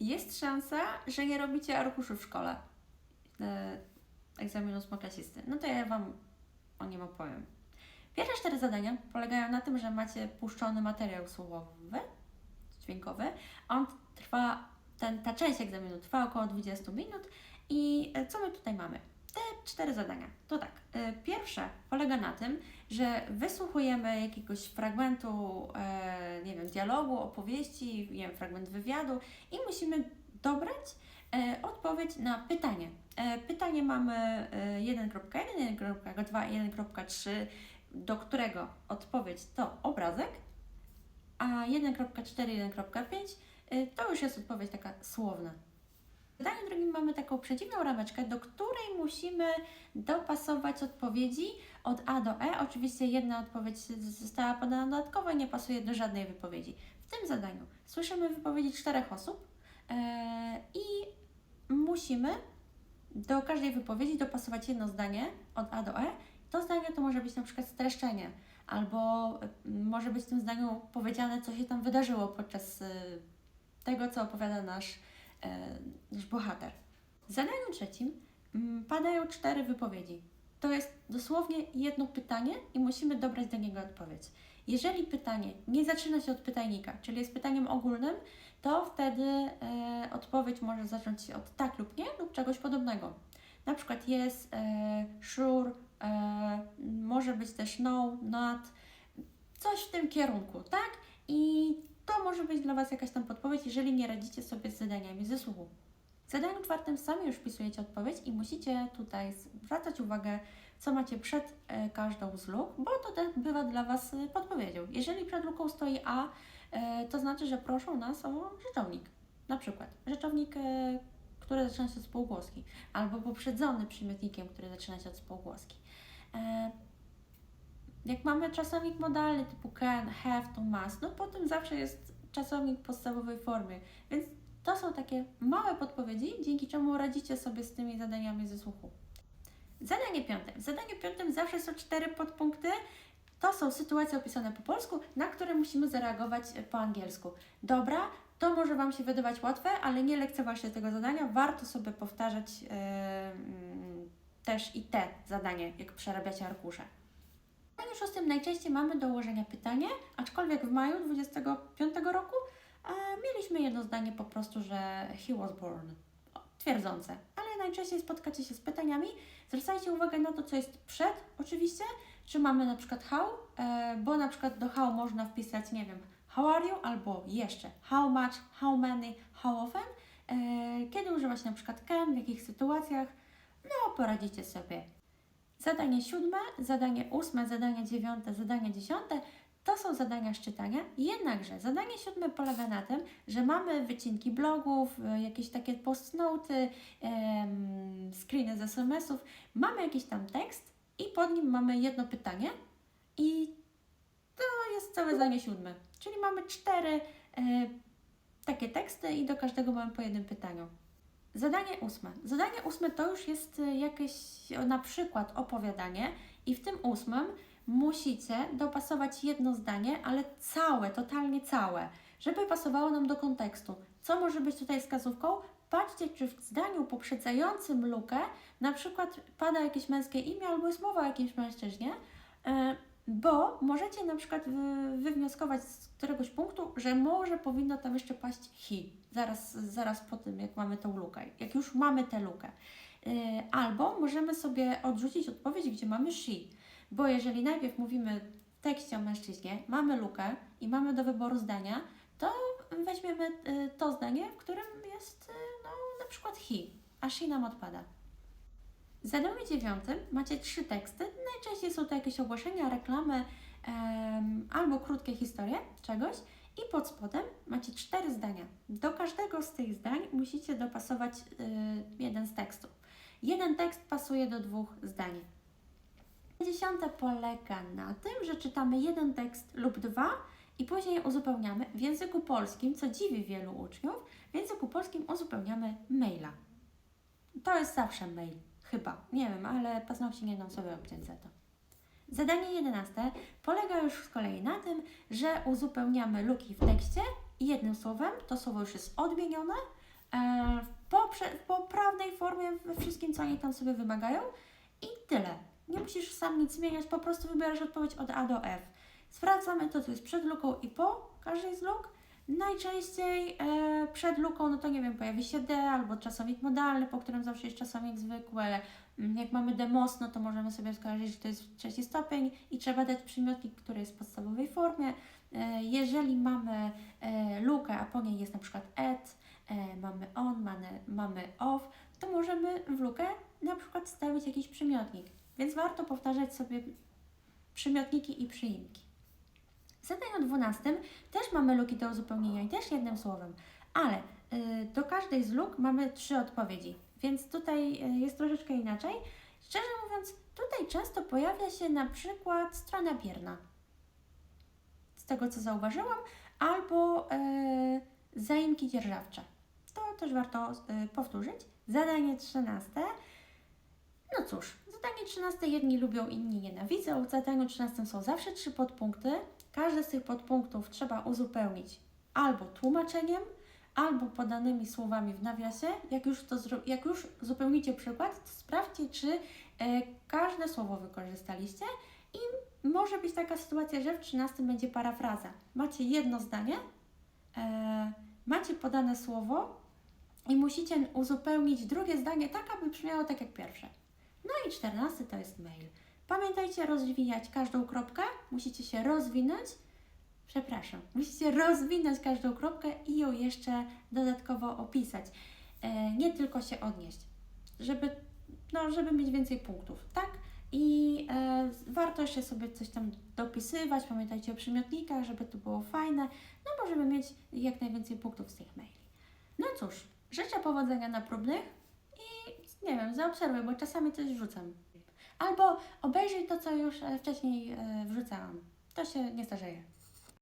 jest szansa, że nie robicie arkuszu w szkole e, egzaminu ósmoklasisty. No to ja Wam o nim opowiem. Pierwsze cztery zadania polegają na tym, że macie puszczony materiał słowowy, dźwiękowy. On trwa, ten, ta część egzaminu trwa około 20 minut i e, co my tutaj mamy? Te cztery zadania. To tak, e, pierwsze polega na tym, że wysłuchujemy jakiegoś fragmentu, e, dialogu, opowieści, wiem, fragment wywiadu i musimy dobrać e, odpowiedź na pytanie. E, pytanie mamy e, 1.1, 1.2, 1.3, do którego odpowiedź to obrazek, a 1.4, 1.5 y, to już jest odpowiedź taka słowna. W zadaniu drugim mamy taką przeciwną rameczkę, do której musimy dopasować odpowiedzi od A do E. Oczywiście jedna odpowiedź została podana dodatkowo i nie pasuje do żadnej wypowiedzi. W tym zadaniu słyszymy wypowiedzi czterech osób e, i musimy do każdej wypowiedzi dopasować jedno zdanie od A do E. To zdanie to może być na przykład streszczenie, albo y, może być w tym zdaniu powiedziane, co się tam wydarzyło podczas y, tego, co opowiada nasz, nasz bohater. W zadaniu trzecim mm, padają cztery wypowiedzi. To jest dosłownie jedno pytanie i musimy dobrać do niego odpowiedź. Jeżeli pytanie nie zaczyna się od pytajnika, czyli jest pytaniem ogólnym, to wtedy e, odpowiedź może zacząć się od tak lub nie lub czegoś podobnego. Na przykład jest e, sure, e, może być też no, not, coś w tym kierunku, tak? I to może być dla Was jakaś tam podpowiedź, jeżeli nie radzicie sobie z zadaniami ze słuchu. W zadaniu czwartym sami już wpisujecie odpowiedź i musicie tutaj zwracać uwagę, co macie przed e, każdą z luk, bo to też bywa dla Was e, podpowiedzią. Jeżeli przed luką stoi A, e, to znaczy, że proszą nas o rzeczownik. Na przykład rzeczownik, e, który zaczyna się od spółgłoski, albo poprzedzony przymiotnikiem, który zaczyna się od spółgłoski. E, jak mamy czasownik modalny typu can, have, to must, no potem zawsze jest czasownik w podstawowej formie. Więc to są takie małe podpowiedzi, dzięki czemu radzicie sobie z tymi zadaniami ze słuchu. Zadanie piąte. W zadaniu piątym zawsze są cztery podpunkty. To są sytuacje opisane po polsku, na które musimy zareagować po angielsku. Dobra, to może Wam się wydawać łatwe, ale nie lekceważcie tego zadania. Warto sobie powtarzać yy, też i te zadanie, jak przerabiacie arkusze. W zadaniu szóstym najczęściej mamy do ułożenia pytanie, aczkolwiek w maju 25 roku e, mieliśmy jedno zdanie po prostu, że he was born. Twierdzące, ale najczęściej spotkacie się z pytaniami. Zwracajcie uwagę na to, co jest przed, oczywiście, czy mamy na przykład how, e, bo na przykład do how można wpisać, nie wiem, how are you, albo jeszcze how much, how many, how often. E, kiedy używać na przykład can, w jakich sytuacjach, no poradzicie sobie. Zadanie siódme, zadanie ósme, zadanie dziewiąte, zadanie dziesiąte to są zadania szczytania. Jednakże zadanie siódme polega na tym, że mamy wycinki blogów, e, jakieś takie postnoty, screeny z SMS-ów, mamy jakiś tam tekst i pod nim mamy jedno pytanie i to jest całe zadanie siódme. Czyli mamy cztery e, takie teksty i do każdego mamy po jednym pytaniu. Zadanie ósme. Zadanie ósme to już jest y, jakieś na przykład opowiadanie i w tym ósmym musicie dopasować jedno zdanie, ale całe, totalnie całe, żeby pasowało nam do kontekstu. Co może być tutaj wskazówką? Patrzcie, czy w zdaniu poprzedzającym lukę na przykład pada jakieś męskie imię albo jest mowa o jakimś mężczyźnie, e, bo możecie na przykład wy- wywnioskować z któregoś punktu, że może powinno tam jeszcze paść he, zaraz, zaraz po tym, jak mamy tą lukę, jak już mamy tę lukę. Yy, Albo możemy sobie odrzucić odpowiedź, gdzie mamy she, bo jeżeli najpierw mówimy w tekście o mężczyźnie, mamy lukę i mamy do wyboru zdania, to weźmiemy yy, to zdanie, w którym jest yy, no, na przykład he, a she nam odpada. W zadaniu dziewiątym macie trzy teksty. Najczęściej są to jakieś ogłoszenia, reklamy albo krótkie historie czegoś. I pod spodem macie cztery zdania. Do każdego z tych zdań musicie dopasować y, jeden z tekstów. Jeden tekst pasuje do dwóch zdań. Dziesiąte polega na tym, że czytamy jeden tekst lub dwa i później uzupełniamy. W języku polskim, co dziwi wielu uczniów, w języku polskim uzupełniamy maila. To jest zawsze mail. Chyba. Nie wiem, ale paznokci nie dam sobie obciąć za to. Zadanie jedenaste polega już z kolei na tym, że uzupełniamy luki w tekście jednym słowem, to słowo już jest odmienione, e, w poprze- w poprawnej formie we wszystkim, co oni tam sobie wymagają i tyle. Nie musisz sam nic zmieniać, po prostu wybierasz odpowiedź od A do F. Sprawdzamy to, co jest przed luką i po każdej z luk. Najczęściej e, przed luką, no to nie wiem, pojawi się D albo czasownik modalny, po którym zawsze jest czasownik zwykły. Mm, Jak mamy demos, no to możemy sobie skojarzyć, że to jest trzeci stopień i trzeba dać przymiotnik, który jest w podstawowej formie. E, jeżeli mamy e, lukę, a po niej jest na przykład et, e, mamy on, mamy, mamy off, to możemy w lukę na przykład stawić jakiś przymiotnik. Więc warto powtarzać sobie przymiotniki i przyimki. Zadaniu 12 też mamy luki do uzupełnienia i też jednym słowem, ale y, do każdej z luk mamy trzy odpowiedzi, więc tutaj y, jest troszeczkę inaczej. Szczerze mówiąc, tutaj często pojawia się na przykład strona bierna, z tego co zauważyłam, albo y, zaimki dzierżawcze. To też warto y, powtórzyć. Zadanie 13. No cóż, zadanie 13 jedni lubią, inni nienawidzą. W zadaniu 13 są zawsze trzy podpunkty. Każdy z tych podpunktów trzeba uzupełnić albo tłumaczeniem, albo podanymi słowami w nawiasie. Jak już, to jak już uzupełnicie przykład, to sprawdźcie, czy e, każde słowo wykorzystaliście i może być taka sytuacja, że w 13 będzie parafraza. Macie jedno zdanie, e, macie podane słowo i musicie uzupełnić drugie zdanie tak, aby brzmiało tak jak pierwsze. No i 14 to jest mail. Pamiętajcie rozwijać każdą kropkę, musicie się rozwinąć. Przepraszam, musicie rozwinąć każdą kropkę i ją jeszcze dodatkowo opisać. E, nie tylko się odnieść, żeby, no, żeby mieć więcej punktów, tak? I e, warto jeszcze sobie coś tam dopisywać. Pamiętajcie o przymiotnikach, żeby to było fajne, no bo żeby mieć jak najwięcej punktów z tych maili. No cóż, życzę powodzenia na próbnych i nie wiem, zaobserwuj, bo czasami coś wrzucam. Albo obejrzyj to, co już e, wcześniej e, wrzucałam. To się nie starzeje.